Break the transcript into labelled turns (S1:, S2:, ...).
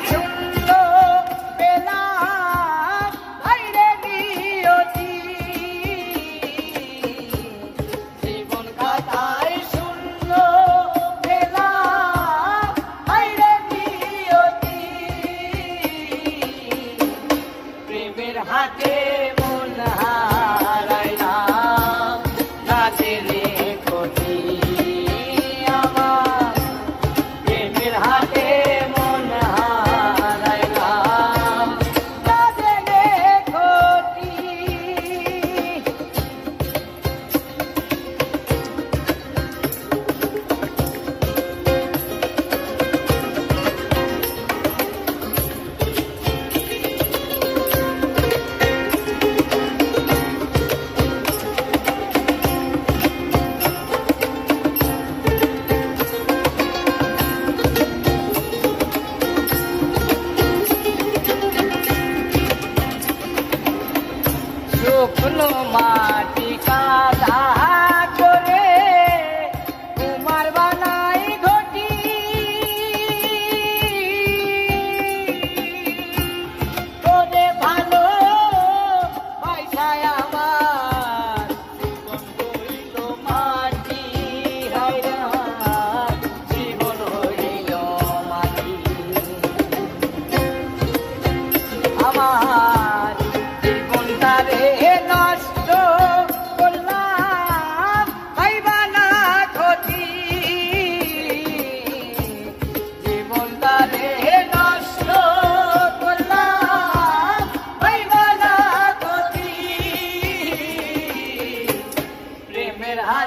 S1: Rachel. ખુલ્લો માટી કાઢા